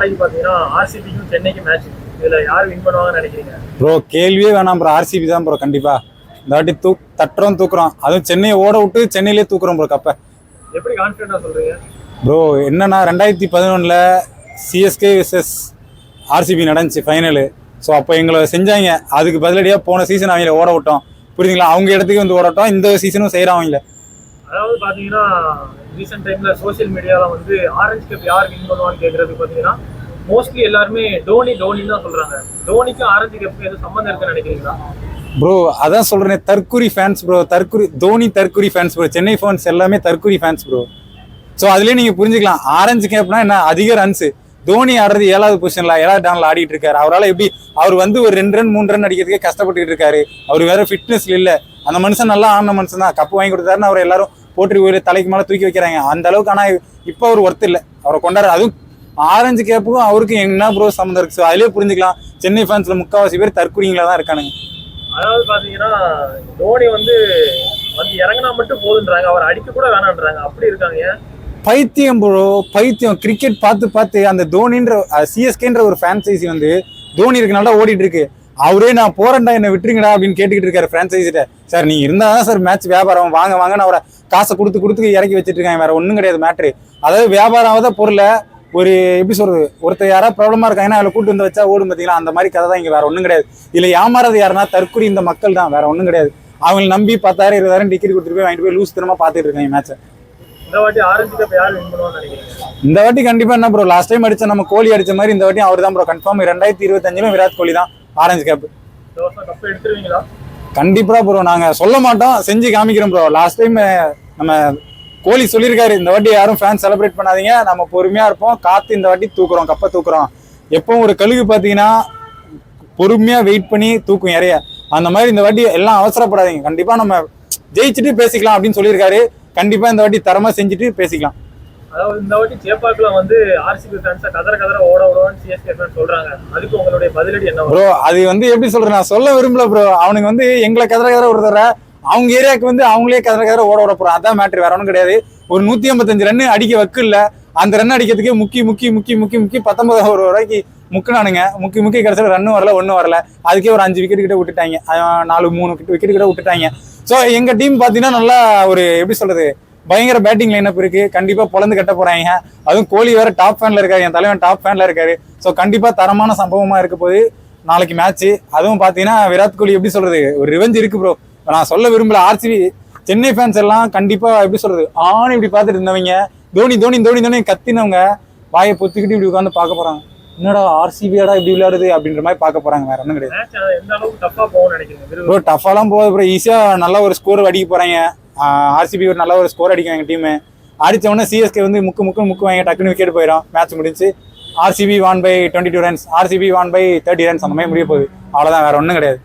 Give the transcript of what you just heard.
நாளைக்கு பாத்தீங்கன்னா ஆர்சிபிக்கும் சென்னைக்கும் மேட்ச் இதுல யார் வின் பண்ணுவாங்கன்னு நினைக்கிறீங்க? ப்ரோ கேள்வியே வேணாம் ப்ரோ ஆர்சிபி தான் ப்ரோ கண்டிப்பா. இந்த வாட்டி தூ தட்டுறோம் தூக்குறோம். அதுவும் சென்னையை ஓட விட்டு சென்னையிலே தூக்குறோம் ப்ரோ கப்பை. எப்படி கான்பிடண்டா சொல்றீங்க? ப்ரோ என்னன்னா ரெண்டாயிரத்தி பதினொன்றில் சிஎஸ்கே விசஸ் ஆர்சிபி நடந்துச்சு ஃபைனலு ஸோ அப்போ எங்களை செஞ்சாங்க. அதுக்கு பதிலடியாக போன சீசன் அவங்கள ஓட விட்டோம். புரியுதுங்களா? அவங்க இடத்துக்கு வந்து ஓடட்டும் இந்த சீசனும் செய்கிறோம் அவங்கள. அதாவது பாத்தீங்கன்னா ரீசெண்ட் டைம்ல சோஷியல் மீடியால வந்து ஆரஞ்சு கப் யார் வின் பண்ணுவான்னு கேக்குறதுக்கு பாத்தீங்கன்னா மோஸ்ட்லி எல்லாருமே டோனி டோனின்னு தான் சொல்றாங்க. டோனிக்கும் ஆரஞ்சு கப்புக்கும் எதுவும் சம்மந்தம் இருக்குன்னு நினைக்கிறீங்களா? ப்ரோ அதான் சொல்கிறேன் தற்குறி ஃபேன்ஸ் ப்ரோ தற்குறி தோனி தற்குறி ஃபேன்ஸ் ப்ரோ சென்னை ஃபேன்ஸ் எல்லாமே தற்குறி ஃபேன்ஸ் ப்ரோ ஸோ அதுலேயே நீங்கள் புரிஞ்சுக்கலாம் ஆரஞ்சு கேப்னா என்ன அதிக ரன்ஸு தோனி ஆடுறது ஏழாவது பொசிஷன்ல ஏழாவது டவுன்ல ஆடிட்டு இருக்காரு. அவரால் எப்படி அவர் வந்து ஒரு ரெண்டு ரன் மூணு ரன் அடிக்கிறதுக்கே கஷ்டப்பட்டுட்டு இருக்காரு. அவர் வேற ஃபிட்னஸ் இல்லை. அந்த மனுஷன் நல்லா ஆன மனுஷன் தான். கப்பு வாங்கி கொடுத்தாருன்னு அவர் எல்லாரும் போட்டு போயிட்டு தலைக்கு மேலே தூக்கி வைக்கிறாங்க. அந்த அளவுக்கு ஆனால் இப்போ அவர் ஒர்த்து இல்லை. அவரை கொண்டாடுற அதுவும் ஆரஞ்சு கேப்புக்கும் அவருக்கும் என்ன ப்ரோ சம்மந்தம் இருக்கு? ஸோ அதிலே புரிஞ்சுக்கலாம். சென்னை ஃபேன்ஸில் முக்கால்வாசி பேர் தற்குறிங்களா தான் இருக்கானுங்க. அதாவது பாத்தீங்கன்னா தோனி வந்து வந்து இறங்கினா மட்டும் போதுன்றாங்க. அவர் அடிக்க கூட வேணான்றாங்க. அப்படி இருக்காங்க. பைத்தியம் ப்ரோ பைத்தியம். கிரிக்கெட் பார்த்து பார்த்து அந்த தோனின்ற சிஎஸ்கேன்ற ஒரு ஃப்ரான்ச்சைசி வந்து தோனி இருக்கனால ஓடிட்டு இருக்கு. அவரே நான் போறேன்டா என்ன விட்டுருங்கடா அப்படின்னு கேட்டுக்கிட்டு இருக்காரு ஃப்ரான்ச்சைசிட்ட சார் நீங்க இருந்தா தான் சார் மேட்ச் வியாபாரம். வாங்க வாங்கன்னு அவரை காசை கொடுத்து கொடுத்து இறக்கி வச்சிட்டு இருக்காங்க. வேற ஒன்றும் கிடையாது மேட்ரு அதாவது வியாபாரம் ஆகாத பொருளை ஒரு எப்படி சொல்றது ஒருத்தர் யாராவது ப்ராப்ளமா இருக்காங்கன்னா அதில் கூட்டு வந்து வச்சா ஓடும் பார்த்தீங்களா அந்த மாதிரி கதை தான் இங்க வேற ஒன்றும் கிடையாது. இதுல ஏமாறது யாருன்னா தற்குறி இந்த மக்கள் தான் வேற ஒன்றும் கிடையாது. அவங்களை நம்பி பத்தாயிரம் இருபதாயிரம் டிக்கெட் கொடுத்துட்டு போய் வாங்கிட்டு போய் லூஸ் தனமா பார்த்துட்டு இருக்காங்க மேட்சை இந்த வாட்டி ஆரஞ்சு கப் யார் வின் பண்ணுவான்னு நினைக்கிறீங்க? இந்த வாட்டி கண்டிப்பா என்ன ப்ரோ லாஸ்ட் டைம் அடிச்ச நம்ம கோலி அடிச்ச மாதிரி இந்த வாட்டி அவர் தான் ப்ரோ கன்ஃபார்ம் ரெண்டாயிரத்தி இருபத்தஞ்சிலும் விராட் கோலி தான் ஆரஞ்சு கேப் கண்டிப்பா ப்ரோ நாங்க சொல்ல மாட்டோம் செஞ்சு காமிக்கிறோம் ப்ரோ லாஸ்ட் டைம் நம்ம கோலி சொல்லியிருக்காரு இந்த வாட்டி யாரும் ஃபேன் செலிப்ரேட் பண்ணாதீங்க. நம்ம பொறுமையா இருப்போம். காத்து இந்த வாட்டி தூக்குறோம் கப்பை தூக்குறோம். எப்பவும் ஒரு கழுகு பார்த்தீங்கன்னா பொறுமையா வெயிட் பண்ணி தூக்கும் இறைய அந்த மாதிரி இந்த வாட்டி எல்லாம் அவசரப்படாதீங்க. கண்டிப்பா நம்ம ஜெயிச்சுட்டு பேசிக்கலாம் அப்படின்னு சொல்லியிருக்காரு. கண்டிப்பா இந்த வாட்டி தரமா செஞ்சுட்டு பேசிக்கலாம். அதாவது இந்த வாட்டி சேப்பாக்குல வந்து ஆர்சிபி ஃபேன்ஸை கதற கதற ஓட ஓடுவான்னு சிஎஸ்கே ஃபேன்ஸ் சொல்றாங்க. அதுக்கு உங்களுடைய பதிலடி என்ன? ப்ரோ அது வந்து எப்படி சொல்றேன் நான் சொல்ல விரும்பல ப்ரோ அவனுக்கு வந்து எங்களை கதற கதற ஒரு தர அவங்க ஏரியாவுக்கு வந்து அவங்களே கதற கதற ஓட விட போறோம் அதான் மேட்ரு வேற ஒன்றும் கிடையாது. ஒரு நூத்தி ஐம்பத்தஞ்சு ரன் அடிக்க வக்கில்ல அந்த ரன் அடிக்கிறதுக்கு முக்கி முக்கி முக்கி முக்கி முக்கி பத்தொன்பது ஒரு வரைக்கும் முக்குனானுங்க. முக்கி முக்கி கிடைச்சல ரன்னும் வரல ஒன்றும் வரல. அதுக்கே ஒரு அஞ்சு விக்கெட் கிட்ட விட்டுட்டாங்க. நாலு மூணு விக்கெட் கிட்ட விட்டுட்டாங்க. ஸோ எங்க டீம் பார்த்தீங்கன்னா நல்லா ஒரு எப்படி சொல்றது? பயங்கர பேட்டிங் லைனப் இருக்கு. கண்டிப்பா பொழந்து கட்ட போறாங்க. அதுவும் கோலி வேற டாப் ஃபேன்ல இருக்காரு. என் தலைவன் டாப் ஃபேன்ல இருக்காரு. ஸோ கண்டிப்பா தரமான சம்பவமா இருக்க போது நாளைக்கு மேட்ச் அதுவும் பாத்தீங்கன்னா விராட் கோலி எப்படி சொல்றது? ஒரு ரிவெஞ்ச் இருக்கு ப்ரோ நான் சொல்ல விரும்பல ஆர்சிபி சென்னை ஃபேன்ஸ் எல்லாம் கண்டிப்பா எப்படி சொல்றது ஆண் இப்படி பார்த்துட்டு இருந்தவங்க தோனி தோனி தோனி தோனி கத்தினவங்க வாயை பொத்திக்கிட்டு இப்படி உட்காந்து பார்க்க போறாங்க. என்னடா ஆர்சிபியாடா இப்படி விளையாடுது அப்படின்ற மாதிரி பார்க்க போறாங்க வேற ஒன்றும் கிடையாது. ப்ரோ டஃபாலாம் போகுது ப்ரோ ஈஸியாக நல்ல ஒரு ஸ்கோர் அடிக்க போகிறாங்க ஆர்சிபி ஒரு நல்ல ஒரு ஸ்கோர் அடிக்கும் எங்கள் டீமு அடிச்ச உடனே சிஎஸ்கே வந்து முக்கு முக்கு முக்கு வாங்கி டக்குன்னு விக்கெட் போயிடும். மேட்ச் முடிஞ்சு RCB one by twenty two runs RCB one by thirty runs அந்த மாதிரி முடிய போகுது. அவ்வளோதான் வேற ஒன்றும் கிடையாது.